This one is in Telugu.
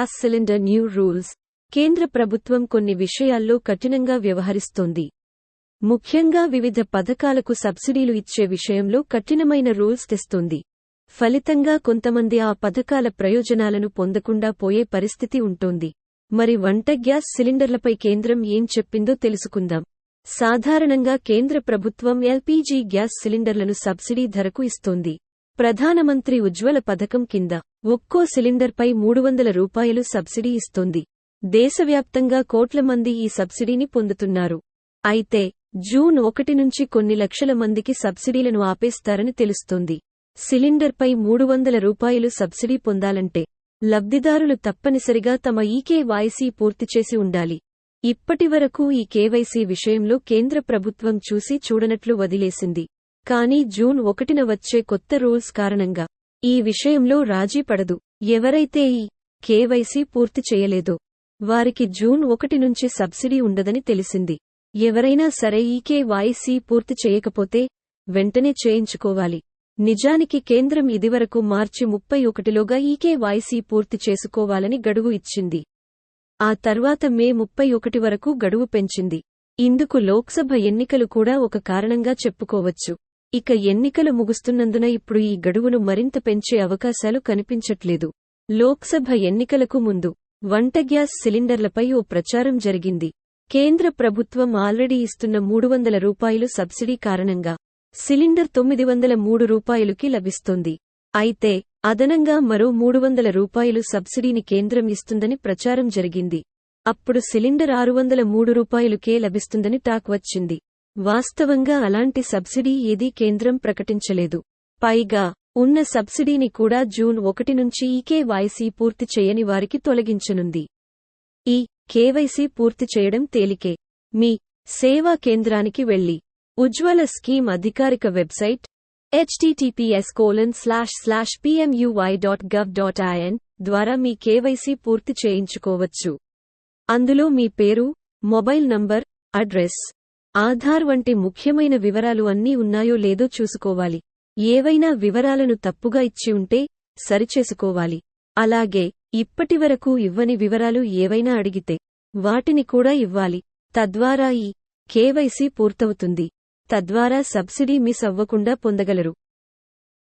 గ్యాస్ సిలిండర్ న్యూ రూల్స్ కేంద్ర ప్రభుత్వం కొన్ని విషయాల్లో కఠినంగా వ్యవహరిస్తోంది. ముఖ్యంగా వివిధ పథకాలకు సబ్సిడీలు ఇచ్చే విషయంలో కఠినమైన రూల్స్ తెస్తోంది. ఫలితంగా కొంతమంది ఆ పథకాల ప్రయోజనాలను పొందకుండా పోయే పరిస్థితి ఉంటోంది. మరి వంట గ్యాస్ సిలిండర్లపై కేంద్రం ఏం చెప్పిందో తెలుసుకుందాం. సాధారణంగా కేంద్ర ప్రభుత్వం ఎల్పీజీ గ్యాస్ సిలిండర్లను సబ్సిడీ ధరకు ఇస్తోంది. ప్రధానమంత్రి ఉజ్వల పథకం కింద ఒక్కో సిలిండర్పై మూడు వందల రూపాయలు సబ్సిడీ ఇస్తోంది. దేశవ్యాప్తంగా కోట్ల మంది ఈ సబ్సిడీని పొందుతున్నారు. అయితే జూన్ ఒకటి నుంచి కొన్ని లక్షల మందికి సబ్సిడీలను ఆపేస్తారని తెలుస్తోంది. సిలిండర్పై మూడు వందల రూపాయలు సబ్సిడీ పొందాలంటే లబ్ధిదారులు తప్పనిసరిగా తమ ఈకేవైసీ పూర్తి చేసి ఉండాలి. ఇప్పటివరకు ఈ కేవైసీ విషయంలో కేంద్ర ప్రభుత్వం చూసి చూడనట్లు వదిలేసింది. కానీ జూన్ ఒకటిన వచ్చే కొత్త రూల్స్ కారణంగా ఈ విషయంలో రాజీ పడదు. ఎవరైతే ఈ కేవైసీ పూర్తి చేయలేదో వారికి జూన్ ఒకటి నుంచి సబ్సిడీ ఉండదని తెలిసింది. ఎవరైనా సరే ఈకేవైసీ పూర్తి చేయకపోతే వెంటనే చేయించుకోవాలి. నిజానికి కేంద్రం ఇదివరకు మార్చి ముప్పై ఒకటిలోగా ఈకేవైసీ పూర్తి చేసుకోవాలని గడువు ఇచ్చింది. ఆ తర్వాత మే ముప్పై ఒకటి వరకు గడువు పెంచింది. ఇందుకు లోక్సభ ఎన్నికలు కూడా ఒక కారణంగా చెప్పుకోవచ్చు. ఇక ఎన్నికలు ముగుస్తున్నందున ఇప్పుడు ఈ గడువును మరింత పెంచే అవకాశాలు కనిపించట్లేదు. లోక్సభ ఎన్నికలకు ముందు వంట గ్యాస్ సిలిండర్లపై ఓ ప్రచారం జరిగింది. కేంద్ర ప్రభుత్వం ఆల్రెడీ ఇస్తున్న మూడు వందల రూపాయలు సబ్సిడీ కారణంగా సిలిండర్ తొమ్మిది వందల మూడు రూపాయలుకి లభిస్తోంది. అయితే అదనంగా మరో మూడు వందల రూపాయలు సబ్సిడీని కేంద్రం ఇస్తుందని ప్రచారం జరిగింది. అప్పుడు సిలిండర్ ఆరు వందల మూడు రూపాయలుకే లభిస్తుందని టాక్ వచ్చింది. వాస్తవంగా అలాంటి సబ్సిడీ ఏదీ కేంద్రం ప్రకటించలేదు. పైగా ఉన్న సబ్సిడీని కూడా జూన్ ఒకటి నుంచి ఈకేవైసీ పూర్తి చేయని వారికి తొలగించనుంది. ఈ కేవైసీ పూర్తి చేయడం తేలికే. మీ సేవా కేంద్రానికి వెళ్ళి ఉజ్వల స్కీమ్ అధికారిక website HTTPS colon slash slash PMUY dot gov dot IN ద్వారా మీ కేవైసీ పూర్తి చేయించుకోవచ్చు. అందులో మీ పేరు మొబైల్ నంబర్ అడ్రస్ ఆధార్ వంటి ముఖ్యమైన వివరాలు అన్నీ ఉన్నాయో లేదో చూసుకోవాలి. ఏవైనా వివరాలను తప్పుగా ఇచ్చి ఉంటే సరిచేసుకోవాలి. అలాగే ఇప్పటివరకు ఇవ్వని వివరాలు ఏవైనా అడిగితే వాటిని కూడా ఇవ్వాలి. తద్వారా ఈ కేవైసీ పూర్తవుతుంది. తద్వారా సబ్సిడీ మిస్ అవ్వకుండా పొందగలరు.